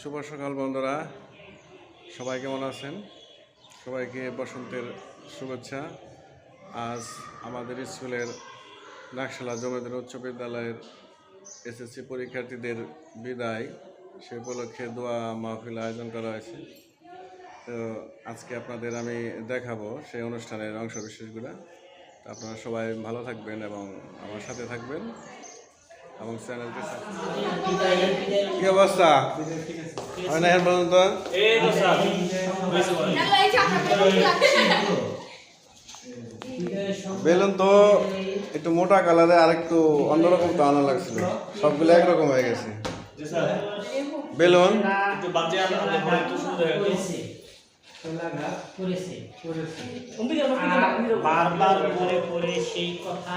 শুভ সকাল, বন্ধুরা। সবাই কেমন আছেন? সবাইকে বসন্তের শুভেচ্ছা। আজ আমাদের স্কুলের নাকশালা জমিদার উচ্চ বিদ্যালয়ের এসএসসি পরীক্ষার্থীদের বিদায়। সে উপলক্ষে দোয়া মাহফিল আয়োজন করা হয়েছে। তো আজকে আপনাদের আমি দেখাবো সেই অনুষ্ঠানের অংশ বিশেষগুলো তো আপনারা সবাই ভালো থাকবেন এবং আমার সাথে থাকবেন। এবং কি অবস্থা? হয় না এখন পর্যন্ত? বেলুন তো একটু মোটা কালারে আর একটু অন্যরকম আনা লাগছিল। সবগুলো একরকম হয়ে গেছে। বেলুন? বারবার করে করে সেই কথা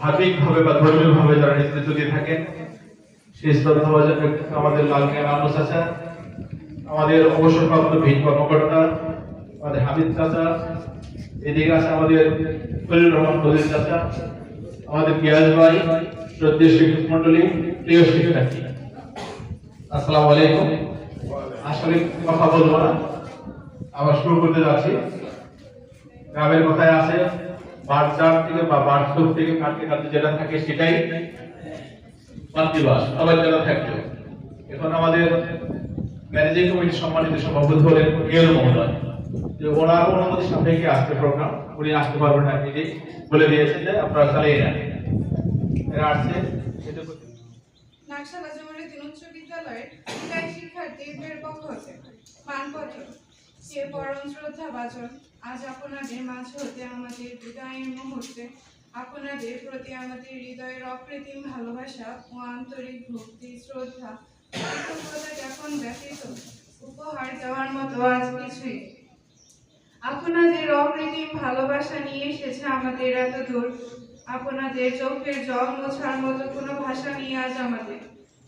ভাবিকভাবে বা ধর্মীয়ভাবে যারা নেতৃত্ব দিয়ে থাকেন শ্রদ্ধাভাজন ব্যক্তিত্ব আমাদের লাল মিয়া রামু চাচা, আমাদের অবসরপ্রাপ্ত ভিন কর্মকর্তা, আমাদের হামিদ চাচা, এদিকে আছে আমাদের ফরিদুর রহমান ফজিল চাচা, আমাদের পিয়াজ ভাই, শ্রদ্ধেয় শিক্ষক মন্ডলী প্রিয় শিক্ষার্থী। আসসালামু আলাইকুম। আসলে কথা বলব না, আবার শুরু করতে যাচ্ছি। গ্রামের কথায় আছে বারচার থেকে বা বারসুর থেকে কাটতে কাটতে যেটা থাকে সেটাই মাতৃবাস আবার যেটা থাকতো। এখন আমাদের ম্যানেজিং কমিটির সম্মানিত সভাপতি হলেন গেল মহোদয়। যে ওনার অনুমতি সাপেক্ষে আসতে প্রোগ্রাম, উনি আসতে পারবেন না নিজেই বলে দিয়েছেন যে আপনারা চালিয়ে যান। এরা আসছে। নাকশালা জমরিদ্দিন উচ্চ বিদ্যালয়ের বিদায় শিক্ষার্থীদের পক্ষ হতে মানপত্র। এ পরম শ্রদ্ধা বাচন আজ আপনাদের মাঝ হতে আমাদের বিদায়ের মুহূর্তে, আপনাদের প্রতি আমাদের হৃদয়ের অকৃত্রিম ভালোবাসা ও আন্তরিক ভক্তি, শ্রদ্ধা জ্ঞাপন ব্যতীত উপহার দেওয়ার মতো আজ কিছুই। আপনাদের অকৃত্রিম ভালোবাসা নিয়ে এসেছে আমাদের এত দূর আপনাদের চোখের জল মোছার মতো কোনো ভাষা নিয়ে আজ আমাদের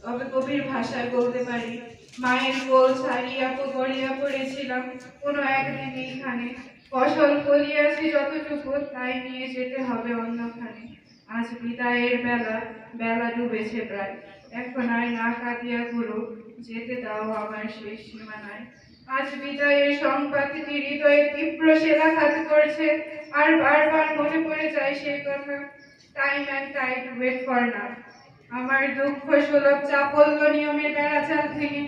তবে গভীর ভাষায় বলতে পারি মায়ের কোল ছাড়িয়া গড়িয়া পড়েছিলাম। কোনো একদিন এইখানে ফসল ফলিয়াছি যতটুকু, তাই নিয়ে যেতে হবে অন্যখানে। আজ বিদায়ের বেলা বেলা ডুবেছে প্রায়। এখন আর না কাঁদিয়া গুরু, যেতে দাও আমার শেষ সীমানায়। আজ বিদায়ের সংবাদটি হৃদয়ে তীব্র সেলাঘাত করছে। আর বারবার মনে পড়ে যায় সেই কথা। Time and tide wait for না আমার দুঃখ সুলভ চাপল্য নিয়মের বেড়াচাল থেকে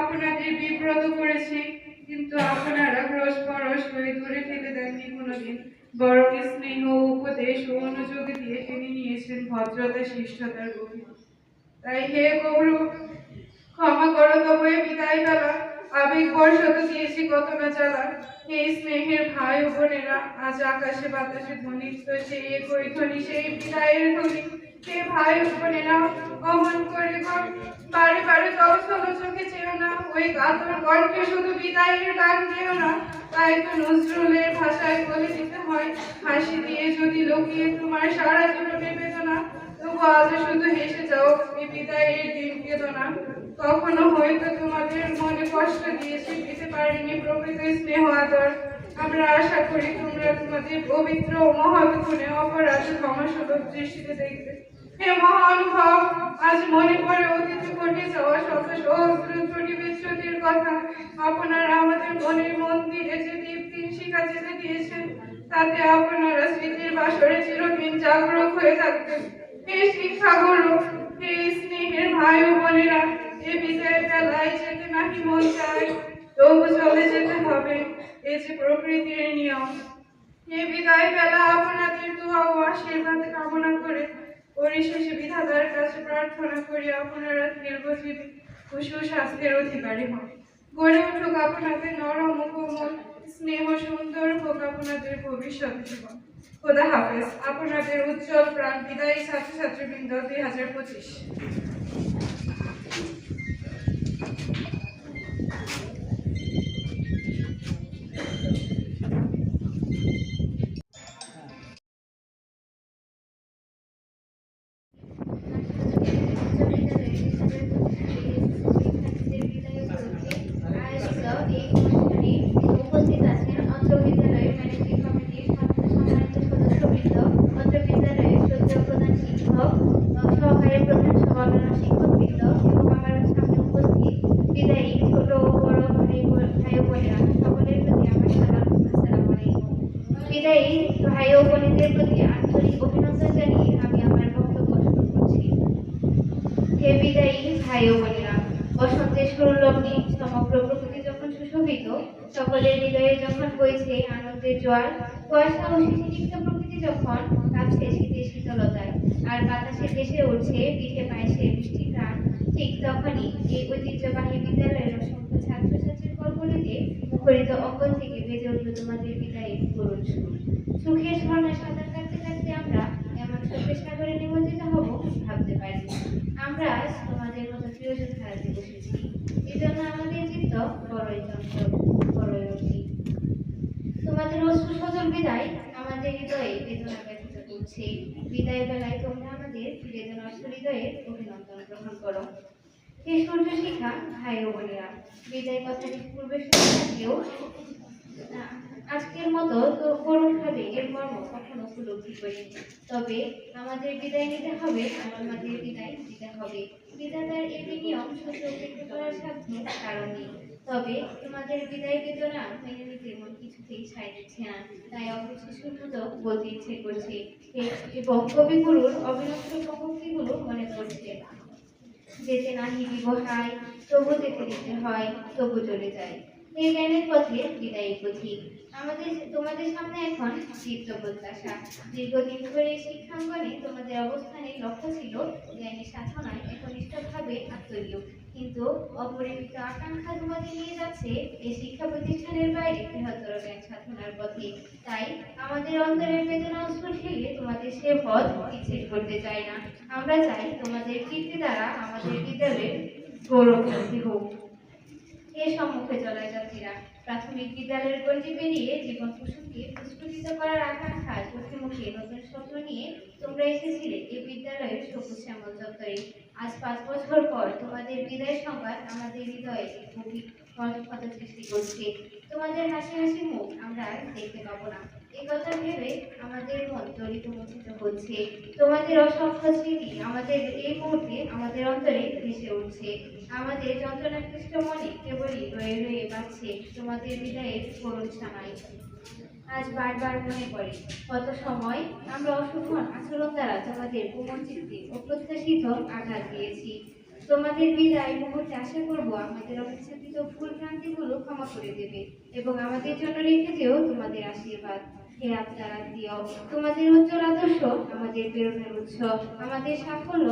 আপনাদের বিব্রত করেছি, কিন্তু আপনারা রস পরশ হয়ে দূরে ফেলে দেননি কোনোদিন। বরং স্নেহ, উপদেশ ও অনুযোগ দিয়ে টেনে নিয়েছেন ভদ্রতা শিষ্টতার গভীর। তাই হে গৌরব ক্ষমা করো তবে বিদায় বেলা। আবেগ বর্ষত দিয়েছি কত না জ্বালা। হে স্নেহের ভাই বোনেরা, আজ আকাশে বাতাসে ধ্বনিত সেই একই ধ্বনি, সেই বিদায়ের ধ্বনি। হে ভাই বোনেরা অমন করে গো বারে বারে দর্শন চোখে চেও না। ওই কাতর কণ্ঠে শুধু বিদায়ের গান দিও না। তাই তো নজরুলের ভাষায় বলে দিতে হয়, হাসি দিয়ে যদি লুকিয়ে তোমার সারা জীবন বেদনা, তবু আজ শুধু হেসে যাও এই বিদায়ের দিন কেঁদো না। কখনো হয়তো তোমাদের মনে কষ্ট দিয়েছি পেতে পারিনি প্রকৃত স্নেহ আদর। আমরা আশা করি তোমরা তোমাদের পবিত্র মহাগুণে অপরাধ ক্ষমাসুলভ দৃষ্টিতে দেখবে। হে মহানুভব আজ মনে পড়ে অতীতে ঘটে যাওয়া শত সহস্র ত্রুটি বিচ্যুতির কথা। আপনারা আমাদের মনের মন্দিরে যে দীপ্তির শিখা যেতে দিয়েছেন, তাতে আপনারা স্মৃতির বাসরে চিরদিন জাগ্রত হয়ে থাকবেন। হে শিক্ষাগুরু, হে স্নেহের ভাই ও বোনেরা, এ বিজয় বেলায় যেতে নাকি মন চায়, তবু চলে যেতে হবে, এ যে প্রকৃতির নিয়ম। এ বিদায় বেলা, আপনাদের দোয়া ও আশীর্বাদ কামনা করে পরিশেষে বিধাতার কাছে প্রার্থনা করি আপনারা দীর্ঘজীবী ও স্বাস্থ্যের অধিকারী হন। গড়ে উঠুক আপনাদের নরম কোমল স্নেহ, সুন্দর হোক আপনাদের ভবিষ্যৎ জীবন। খোদা হাফেজ। আপনাদের উজ্জ্বল প্রাণ বিদায়ী ছাত্রছাত্রীবৃন্দ দুই হাজার পঁচিশ উপস্থিত আছেন অত্র বিদ্যালয়ের ম্যানেজিং কমিটির সম্মানিত সদস্যবৃন্দ অত্র বিদ্যালয়ের শ্রদ্ধেয় প্রধান শিক্ষক সহকারী প্রধান সহ অন্যান্য শিক্ষকবৃন্দ এবং আমার সামনে উপস্থিত বিদায়ী ছোট ও বড় ভাই বোন ভাই ও বোনেরা সকলের প্রতি আমার সালাম আসসালামু আলাইকুম বিদায়ী ভাই ও বোনেদের প্রতি আন্তরিক অভিনন্দন জানিয়ে আমি আমার বক্তব্য শুরু করছি হে বিদায়ী ভাই ও বোনেরা বসন্তের সুরলগ্নে সমগ্র প্রকৃতি যখন সুশোভিত সকলের হৃদয়ে যখন আনন্দের জোয়ার কুয়াশা ও শীতলিপ্ত প্রকৃতি যখন কাছে শীতের শীতলতায় আর বাতাসে ভেসে উঠছে, পিঠে পায়েসে বৃষ্টি প্রাণ ঠিক তখনই এই ঐতিহ্যবাহী বিদ্যালয়ের অসংখ্য ছাত্রছাত্রীর কল্পনাতে মুখরিত অঙ্গন থেকে বেজে উঠল তোমাদের বিদায়ের করুণ সুর। সুখের ঝর্ণায় সাঁতার কাটতে কাটতে আমরা এমন সুখের সাগরে নিমজ্জিত হব ভাবতে পারি আমরা তোমাদের মতো প্রিয়জন হারাতে বসেছি। এজন্য আমাদের চিত্ত বড়ই চঞ্চল বড়ই অধীর তোমাদের অশ্রু সজল বিদায় আমাদের হৃদয়ে বেদনা ব্যথিত করছে। বিদায় বেলায় তোমরা আমাদের বেদনার হৃদয়ের অভিনন্দন গ্রহণ করো। হে সূর্য শিখা ভাই ও বোনেরা, বিদায় কথাটি পূর্বে শুনে থাকলেও আজকের মতো তো করুণভাবে এর মর্ম কখনো উপলব্ধি করিনি তবে আমাদের বিদায় নিতে হবে, আমাদের বিদায় দিতে হবে। বিধাতার এই নিয়ম সহ্য উপেক্ষা করার সাধ্য কারণ নেই। তবে তোমাদের বিদায় বেদনা মেনে নিতে মন কিছুতেই ছাই দিচ্ছে না তাই অবশ্য শুধু বলতে ইচ্ছে করছে। এবং কবিগুরুর অবিনষ্ট পঙ্ক্তিগুলো মনে পড়ছে। যেতে নাহি বিবহাই তবু যেতে দিতে হয়, তবু চলে যায়। এই জ্ঞানের পথে বিদায়ী পথিক। আমাদের, তোমাদের সামনে এখন দীপ্ত প্রত্যাশা। দীর্ঘদিন ধরে শিক্ষাঙ্গনে তোমাদের অবস্থানে লক্ষ্য ছিল জ্ঞানের সাধনায় একনিষ্ঠভাবে আত্মীয় কিন্তু অপরিমিত আকাঙ্ক্ষা তোমাকে নিয়ে যাচ্ছে এই শিক্ষা প্রতিষ্ঠানের বাইরে বৃহত্তর জ্ঞান সাধনার পথে। তাই আমাদের অন্তরের বেদনা অস্ত্র ঠেলে তোমাদের সে পথ পিছিয়ে করতে চাই না। আমরা চাই তোমাদের কীর্তি দ্বারা আমাদের বিদ্যালয়ের গৌরব হোক। এ সম্মুখে চলা যাত্রীরা। প্রাথমিক বিদ্যালয়ের গণ্ডি পেরিয়ে জীবন কুসুমকে প্রস্ফুটিত করার আকাঙ্ক্ষা চোখে মুখে নতুন স্বপ্ন নিয়ে তোমরা এসেছিলে এই বিদ্যালয়ের সবুজ শ্যামল দপ্তরে। আজ পাঁচ বছর পর তোমাদের বিদায় সংবাদ আমাদের হৃদয়ে গভীর কণ্ঠক্ষত সৃষ্টি করছে। তোমাদের হাসি হাসি মুখ আমরা দেখতে পাবো না। এই কথা ভেবে আমাদের মন জড়িত মোচিত হচ্ছে। তোমাদের অসংখ্য স্মৃতি আমাদের এই মুহূর্তে আমাদের অন্তরে ভেসে উঠছে। আমাদের যন্ত্রণাকৃষ্ট মনে কেবলই রয়ে রয়ে বাঁচছে, তোমাদের বিদায়ের করুণ সানাই আজ বারবার মনে পড়ে, কত সময় আমরা অশুভন আচরণ দ্বারা তোমাদের কোমল চিত্তে অপ্রত্যাশিত আঘাত দিয়েছি। তোমাদের বিদায় মুহূর্তে আশা করব আমাদের অপেক্ষাকৃত ভুল ভ্রান্তিগুলো ক্ষমা করে দেবে এবং আমাদের জন্য রেখে যেও তোমাদের আশীর্বাদ। হে আপনার আত্মীয় তোমাদের উজ্জ্বল আদর্শ আমাদের প্রেরণার উৎস, আমাদের সাফল্য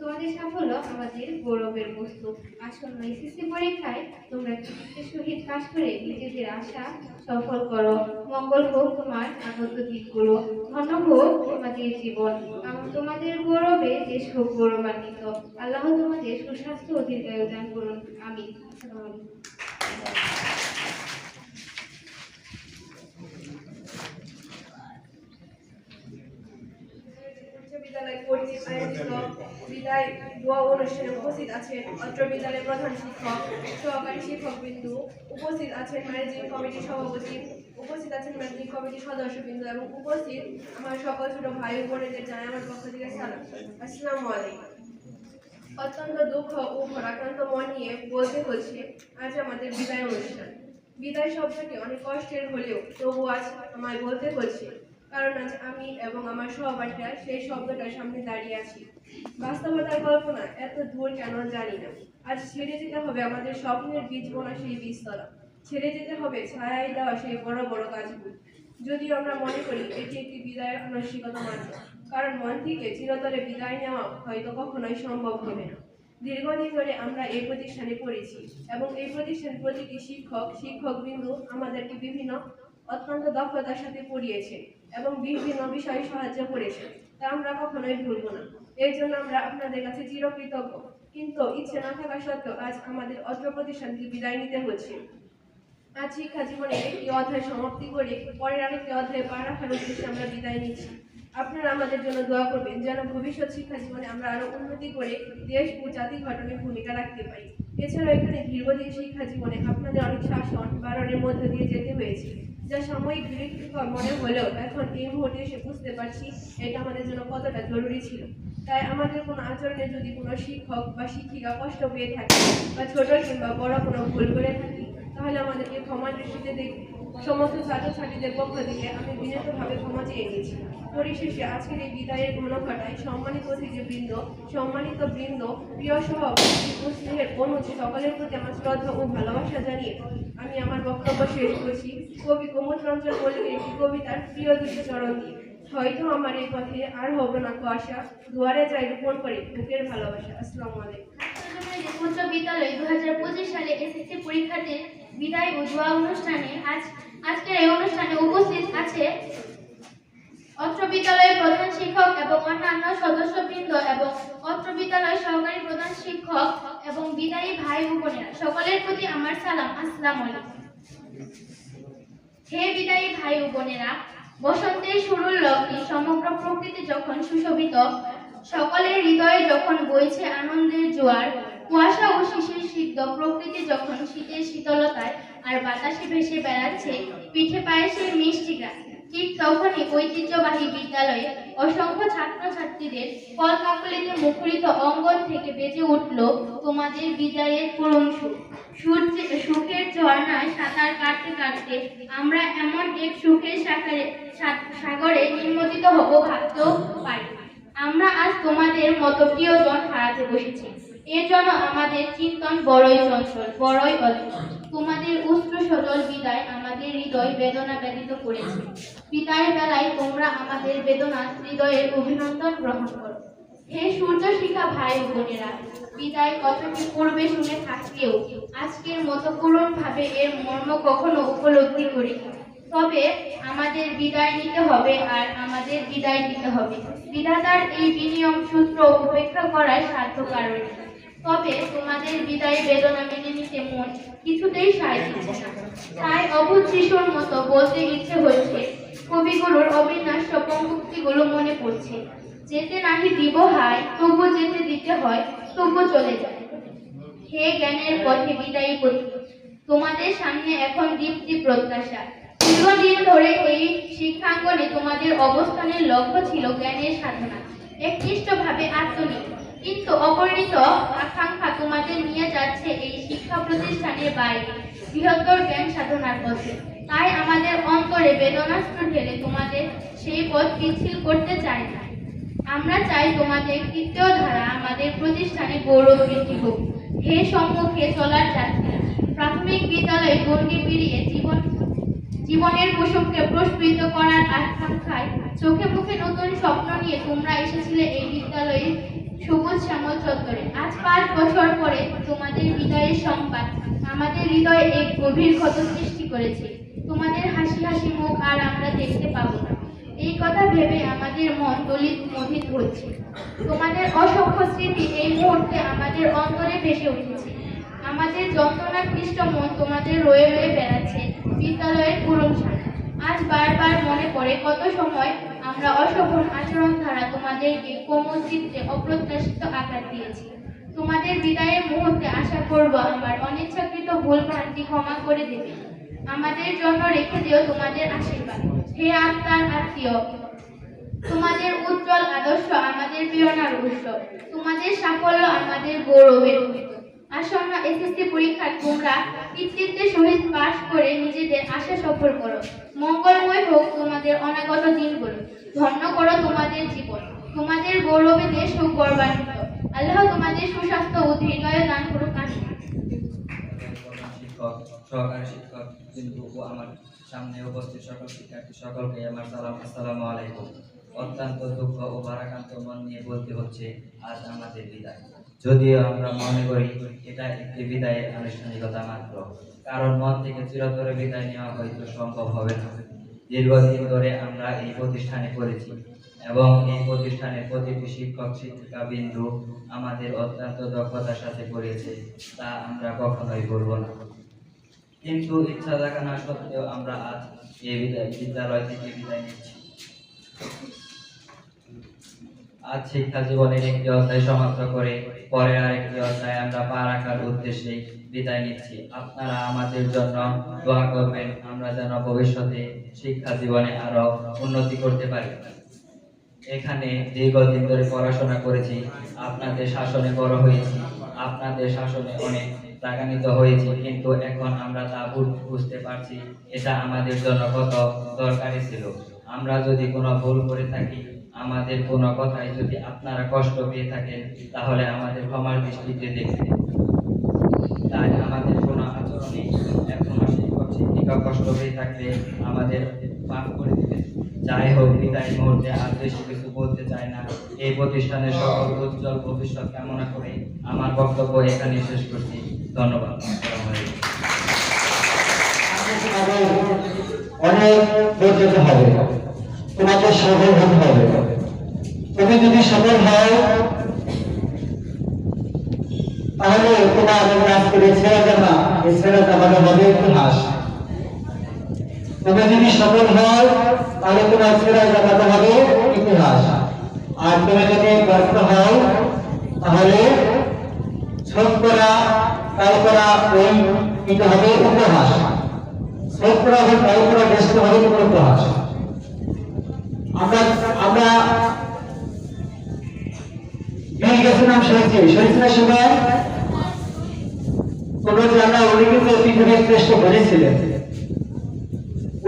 তোমাদের সাফল্য আমাদের গৌরবের বস্তু। আসন্ন এসএসসি পরীক্ষায় তোমরা কৃতিত্বের সহিত পাশ করে নিজেদের আশা সফল করো। মঙ্গল হোক তোমার আগত দিকগুলো ধন্য হোক তোমাদের জীবন। তোমাদের গৌরবে দেশ হোক গৌরবান্বিত। আল্লাহ তোমাদের সুস্বাস্থ্য ও দীর্ঘায়ু দান করুন। আমি। বিদ্যালয় আয়োজিত বিদায় দোয়া অনুষ্ঠানে উপস্থিত আছেন অত্র বিদ্যালয়ের প্রধান শিক্ষক, সহকারী শিক্ষক বিন্দু উপস্থিত আছেন ম্যানেজিং কমিটির সভাপতি, উপস্থিত আছেন ম্যানেজিং কমিটির সদস্যবৃন্দ এবং উপস্থিত আমার সকল ছোট ভাই বোনেদের জানাই আমার পক্ষ থেকে সালাম। আসসালামু আলাইকুম। অত্যন্ত দুঃখ ও ভারাক্রান্ত মন নিয়ে বলতে হচ্ছে, আজ আমাদের বিদায় অনুষ্ঠান। বিদায় শব্দটি অনেক কষ্টের হলেও তবু আজ আমায় বলতে হচ্ছে কারণ আজ আমি এবং আমার সহপাঠীরা সেই শব্দটার সামনে দাঁড়িয়ে আছি। বাস্তবতার কল্পনা, এত দূর কেন জানি না। আজ ছেড়ে যেতে হবে আমাদের স্বপ্নের বীজ বোনা সেই বীজতলা ছেড়ে যেতে হবে ছায়ায় দেওয়া সেই বড় বড় গাছগুলো। যদিও আমরা মনে করি এটি একটি বিদায়ের আনস্বিকতা মাত্র, কারণ মন থেকে চিরতরে বিদায় নেওয়া হয়তো কখনোই সম্ভব হবে না। দীর্ঘদিন ধরে আমরা এই প্রতিষ্ঠানে পড়েছি এবং এই প্রতিষ্ঠানের প্রতিটি শিক্ষক, শিক্ষকবৃন্দ আমাদেরকে বিভিন্ন অত্যন্ত দক্ষতার সাথে পড়িয়েছে এবং বিভিন্ন বিষয়ে সাহায্য করেছেন তা আমরা কখনোই ভুলব না। এই জন্য আমরা আপনাদের কাছে চিরকৃতজ্ঞ। কিন্তু ইচ্ছে না থাকা সত্ত্বেও আজ আমাদের অত্র প্রতিষ্ঠান বিদায় নিতে হচ্ছে। আজ শিক্ষা জীবনে একটি অধ্যায় সমাপ্তি করে পরের আরেকটি অধ্যায় পা রাখার উদ্দেশ্যে আমরা বিদায় নিচ্ছি। আপনারা আমাদের জন্য দোয়া করবেন যেন ভবিষ্যৎ শিক্ষা জীবনে আমরা আরও উন্নতি করে দেশ ও জাতি গঠনে ভূমিকা রাখতে পারি। এছাড়াও এখানে দীর্ঘদিন শিক্ষা জীবনে আপনাদের অনেক শাসন বারণের মধ্য দিয়ে যেতে হয়েছে, যা সাময়িক বিরক্তিকর মনে হলেও এখন এই মুহূর্তে এসে বুঝতে পারছি এটা আমাদের জন্য কতটা জরুরি ছিল। তাই আমাদের কোনো আচরণে যদি কোনো শিক্ষক বা শিক্ষিকা কষ্ট পেয়ে থাকে বা ছোট কিংবা বড় কোনো ভুল করে থাকি, তাহলে আমাদেরকে ক্ষমা দৃষ্টিতে দেখবে সমস্ত ছাত্রছাত্রীদের পক্ষ থেকে আমি বিনীতভাবে ক্ষমা চেয়ে নিয়েছি পরিশেষে আজকের এই বিদায়ের ঘনঘটায় সম্মানিত অতিথিবৃন্দ, সম্মানিত বৃন্দ, প্রিয় ও স্নেহের অনুজ সকলের প্রতি আমার শ্রদ্ধা ও ভালোবাসা জানিয়ে আমি আমার বক্তব্য শেষ করছি। কবি কুমুদ রঞ্জন মল্লিকের একটি কবিতার প্রিয় দুটি চরণ দিয়ে। হয়তো আমার এই পথে আর হবে না কুয়াশা দুয়ারে যাই রোপণ করে বুকের ভালোবাসা। আসসালামু আলাইকুম। উচ্চ বিদ্যালয় দু হাজার পঁচিশ সালে এসএসসি পরীক্ষার্থীর বিদায় ও দোয়া অনুষ্ঠানে আজ আজকের এই অনুষ্ঠানে উপস্থিত আছে অত্র বিদ্যালয়ের প্রধান শিক্ষক এবং অন্যান্য সদস্যবৃন্দ এবং অত্র বিদ্যালয়ের সহকারী প্রধান শিক্ষক এবং বিদায়ী ভাই বোনেরা সকলের প্রতি আমার সালাম, আসসালামু হে বিদায়ী ভাই বোনেরা বসন্তের শুরুর লগ্নে সমগ্র প্রকৃতি যখন সুশোভিত, সকলের হৃদয়ে যখন বইছে আনন্দের জোয়ার, কুয়াশা ও শিশির সিদ্ধ, প্রকৃতি যখন শীতের শীতলতায় আর বাতাসে ভেসে বেড়াচ্ছে, পিঠে পায়েসের মিষ্টি গান। ঠিক তখনই ঐতিহ্যবাহী বিদ্যালয়ে অসংখ্য ছাত্রছাত্রীদের কলকাকলিতে মুখরিত অঙ্গন থেকে বেজে উঠল তোমাদের বিদায়ের সুর। সূর্যে সুখের ঝর্ণায় সাঁতার কাটতে কাটতে আমরা এমন এক সুখের সাগরে সাগরে নিমজ্জিত হব ভাবতেও পারি আমরা আজ তোমাদের মতো প্রিয়জন হারাতে বসেছি। এর জন্য আমাদের চিন্তন বড়ই চঞ্চল, বড়ই অদ্ভুত। তোমাদের উষ্ণ সজল বিদায় আমাদের হৃদয় বেদনা ব্যতীত করেছে। বিদায়ের বেলায় তোমরা আমাদের বেদনা হৃদয়ের অভিনন্দন গ্রহণ করো। হে সূর্য শিখা ভাই বোনেরা, বিদায় কথাটি পূর্বে শুনে থাকলেও আজকের মতো ভাবে এর মর্ম কখনো উপলব্ধি করি তবে আমাদের বিদায় নিতে হবে আর আমাদের বিদায় নিতে হবে। বিধাতার এই বিনিয়ম সূত্র উপেক্ষা করার সাধ্য কারণ। তবে তোমাদের বিদায় বেদনা মেনে নিতে মন কিছুতেই সায় দিচ্ছে না। তাই অবুধ মতো বলতে ইচ্ছে হচ্ছে, কবিগুলোর অবিনাশ্য পঙ্কুক্তিগুলো মনে পড়ছে। যেতে নাহি দিব হাই তবু যেতে দিতে হয়, তবু চলে যায়। হে জ্ঞানের পথে বিদায়ী পথি তোমাদের সামনে এখন দীপ্তি প্রত্যাশা। দীর্ঘদিন ধরে এই শিক্ষাঙ্গনে তোমাদের অবস্থানের লক্ষ্য ছিল জ্ঞানের সাধনা। একনিষ্ঠভাবে আত্মনিয়োগ। কিন্তু অপরিণিত আকাঙ্ক্ষা তোমাদের নিয়ে যাচ্ছে এই শিক্ষা প্রতিষ্ঠানের বাইরে। বৃহত্তর জ্ঞান সাধনার পথে। তাই আমাদের অন্তরে বেদনাস্ত্র ঢেলে তোমাদের সেই পথ পিছিল করতে চাই না। আমরা চাই তোমাদের তৃতীয় ধারা আমাদের প্রতিষ্ঠানে গৌরব বৃদ্ধি হোক। হে সম্মুখে চলার যাত্রী, প্রাথমিক বিদ্যালয়ে গণ্ডি পেরিয়ে জীবন জীবনের কুসুমকে প্রস্ফুটিত করার আকাঙ্ক্ষায় চোখে মুখে নতুন স্বপ্ন নিয়ে তোমরা এসেছিলে এই বিদ্যালয়ে। সবুজ শ্যামল চত্বরে। আজ পাঁচ বছর পরে তোমাদের বিদায়ের সংবাদ, আমাদের হৃদয়ে এক গভীর ক্ষত সৃষ্টি করেছে। তোমাদের হাসি হাসি মুখ আর আমরা দেখতে পাবো না। এই কথা ভেবে আমাদের মন দলিত মথিত হচ্ছে। তোমাদের অসংখ্য স্মৃতি এই মুহূর্তে আমাদের অন্তরে ভেসে উঠেছে। আমাদের যন্ত্রণা ক্লিষ্ট মন তোমাদের রয়ে রয়ে বেড়াচ্ছে। বিদ্যালয়ের পুরন সামনে আজ বারবার মনে পড়ে কত সময় আমরা অশোভন আচরণ দ্বারা তোমাদেরকে কোমল চিত্রে অপ্রত্যাশিত আঘাত দিয়েছি। তোমাদের বিদায়ের মুহূর্তে আশা করব আমার অনিচ্ছাকৃত ভুল ভ্রান্তি ক্ষমা করে দেবে। আমাদের জন্য রেখে দিও তোমাদের আশীর্বাদ। হে আত্মার আত্মীয়, তোমাদের উজ্জ্বল আদর্শ আমাদের প্রেরণার উৎস। তোমাদের সাফল্য আমাদের গৌরবের আসন্ন এসএসসি পরীক্ষায় তোমরা কৃতিত্বের সহিত পাশ করে নিজেদের আশা সফল করো। মঙ্গলময় হোক তোমাদের অনাগত দিনগুলো। ধন্য করো তোমাদের জীবন। তোমাদের গৌরবে দেশ হোক গর্বান্বিত। আল্লাহ তোমাদের সুস্বাস্থ্য ও দীর্ঘায়ু দান করুক সহকারী শিক্ষক কিন্তু আমার সামনে উপস্থিত সকল শিক্ষার্থী সকলকে আমার সালাম, আসসালামু আলাইকুম। অত্যন্ত দুঃখ ও ভারাক্রান্ত মন নিয়ে বলতে হচ্ছে, আজ আমাদের বিদায়। যদিও আমরা মনে করি এটা একটি বিদায়ের আনুষ্ঠানিকতা মাত্র, কারণ মন থেকে চিরতরে বিদায় নেওয়া হয়তো সম্ভব হবে না। দীর্ঘদিন ধরে আমরা এই প্রতিষ্ঠানে পড়েছি এবং এই প্রতিষ্ঠানের প্রতিটি শিক্ষক, শিক্ষিকা বিন্দু আমাদের অত্যন্ত দক্ষতার সাথে পড়েছে তা আমরা কখনোই বলব না। কিন্তু ইচ্ছা থাকা না সত্ত্বেও আমরা আজ এই বিদায় বিদ্যালয় থেকে বিদায় নিচ্ছি। আজ শিক্ষা জীবনের একটি অধ্যায় সমাপ্ত করে পরের আরেকটি অধ্যায় আমরা পা রাখার উদ্দেশ্যে বিদায় নিচ্ছি। আপনারা আমাদের জন্য দোয়া করবেন, আমরা যেন ভবিষ্যতে শিক্ষা জীবনে আরও উন্নতি করতে পারি। এখানে দীর্ঘদিন ধরে পড়াশোনা করেছি, আপনাদের শাসনে বড় হয়েছি, আপনাদের শাসনে অনেক রাগান্বিত হয়েছি, কিন্তু এখন আমরা তা বুঝ- বুঝতে পারছি, এটা আমাদের জন্য কত দরকারি ছিল। আমরা যদি কোনো ভুল করে থাকি আমাদের কোনো কথায় যদি আপনারা কষ্ট পেয়ে থাকেন, তাহলে আমাদের ক্ষমার দৃষ্টিতে দেখবেন তাই আমাদের কোনো আচরণে এখনও শিক্ষক শিক্ষিকা কষ্ট পেয়ে থাকলে আমাদের মাফ করে দিবেন যাই হোক বিদায় মুহূর্তে আর বেশি কিছু বলতে চাই না। এই প্রতিষ্ঠানের সকল উজ্জ্বল ভবিষ্যৎ কামনা করে আমার বক্তব্য এখানে শেষ করছি। ধন্যবাদ। অনেক হবে। তোমাকে সফল হতে হবে। তুমি যদি সফল হও, তাহলে তোমার রাজপুরের ছেড়ে জামা এই ছেড়ে জামাটা হবে ইতিহাস তুমি যদি সফল হও, তাহলে তোমার ছেড়ে জামাটা হবে ইতিহাস আর তুমি যদি ব্যর্থ হও, তাহলে ছোট করা তাই করা ওই এটা হবে উপহাস। ছোট করা হবে তাই করা ব্যস্ত হবে উপহাস।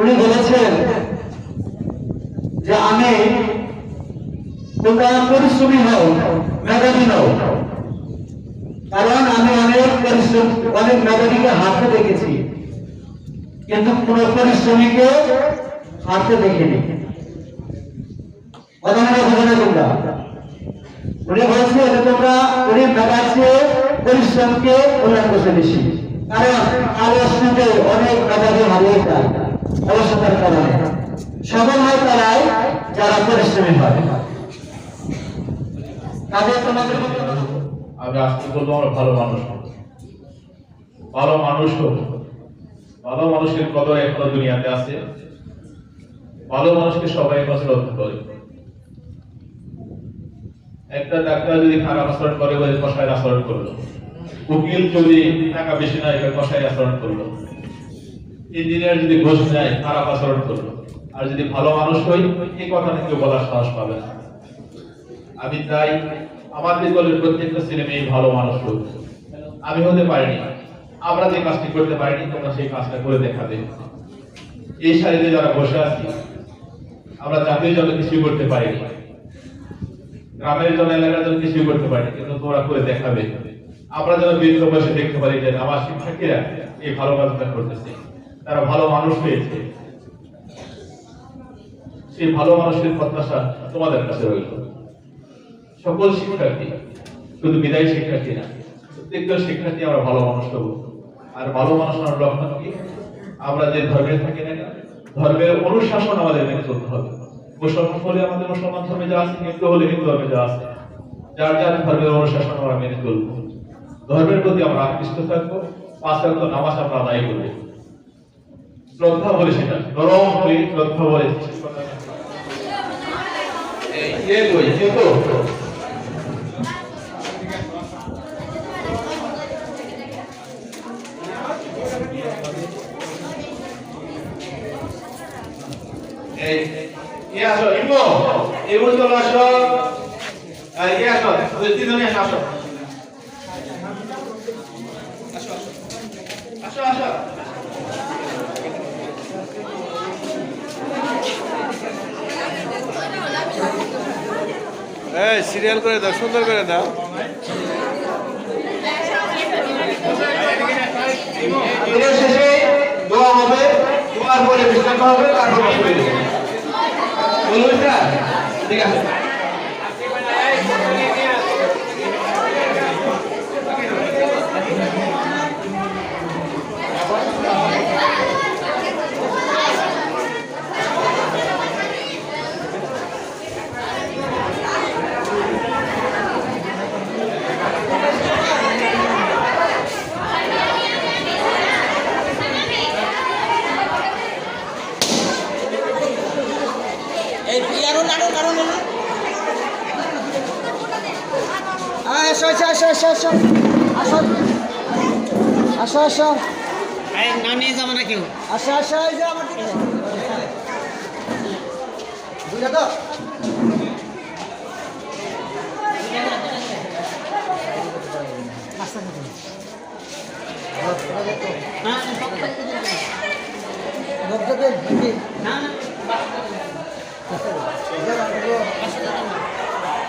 উনি বলেছেন যে আমি তোমরা পরিশ্রমী হও, মেধাবী হও কারণ আমি অনেক পরিশ্রম, অনেক মেধাবীকে হাঁটতে দেখেছি, কিন্তু কোন পরিশ্রমীকে হাঁটতে দেখিনি। উনি তোমরা অনেক আমি আজকে বলব আমরা ভালো মানুষ ভালো মানুষ ভালো মানুষের কদর এখনও দুনিয়াতে আছে। ভালো মানুষকে সবাই পছন্দ করে। একটা ডাক্তার যদি খারাপ আচরণ করে, বলে কষায় আচরণ করল। উকিল যদি টাকা বেশি নেয় এবার কষায় আচরণ করল। ইঞ্জিনিয়ার যদি ঘুষ নেয়, খারাপ আচরণ করল। আর যদি ভালো মানুষ হই, এই কথা কেউ বলার সাহস পাবে না। আমি চাই আমাদের দলের প্রত্যেকটা ছেলে মেয়ে ভালো মানুষ হোক। আমি হতে পারিনি। আমরা যে কাজটি করতে পারিনি, তোমরা সেই কাজটা করে দেখাবে। এই সারিতে যারা বসে আছি, আমরা জাতীয় জন্য কিছু করতে পারিনি। গ্রামের জন্য এলাকার জন্য কিছু করতে পারি কিন্তু তোমরা করে দেখাবে। আমরা যেন বৃদ্ধ বয়সে দেখতে পারি যে আমার শিক্ষার্থীরা এই ভালো কাজটা করতেছে। তারা ভালো মানুষ হয়েছে। সেই ভালো মানুষের প্রত্যাশা তোমাদের কাছে রইল। সকল শিক্ষার্থী, শুধু বিদায়ী শিক্ষার্থী না, প্রত্যেকটা শিক্ষার্থী আমরা ভালো মানুষ হব। আর ভালো মানুষ হওয়ার লক্ষণ কি? আমরা যে ধর্মে থাকি না ধর্মের অনুশাসন আমাদের মেনে চলতে হবে। মুসলমান হলে আমাদের মুসলমান ধর্মে যা আছে, হিন্দু হলে হিন্দু ধর্মে যা আছে, যার যার ধর্মের অনুশাসন আমরা মেনে চলবো। ধর্মের প্রতি আমরা আকৃষ্ট থাকব, পাঁচ ওয়াক্ত নামাজ আমরা আদায় করব। শ্রদ্ধা বলে সেটা, নরম হয়ে শ্রদ্ধা বলে এই, কে কই? কে তো এই কে আসো ইমো। ইমো চলো আসো। এই কে আসো দুই তিনজনে আসো আসো। আসো আসো এই সিরিয়াল করে দাও সুন্দর করে দাও। শেষে দোয়া হবে দোয়ার পরে বিশ্রাম হবে তারপর বসে দেবো বলুন স্যার ঠিক আছে আসো আসো আসো আসো আসো আসো আসো। না নিয়ে যাব না কেউ? আসো আসো এই যে আমার বুঝলে তো লোক যদি ঢুকে না না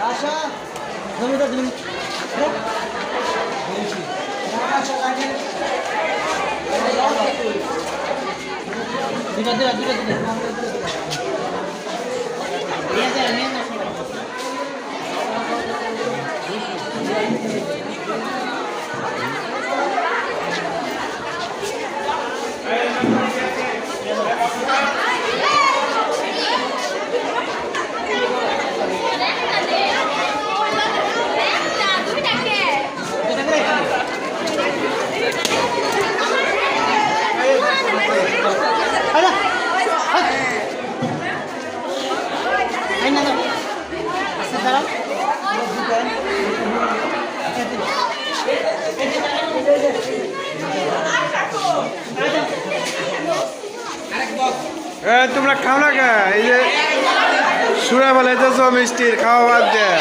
আশা জমিটা দিন দুটা দুটা দুটা দুটা নিয়ে যা নিয়ে যা সবাই এই না না আচ্ছা দাঁড়াও এ তোমরা খাও না কে? এই যে সুরা বলে মিষ্টির খাওয়া বাদ দিয়ে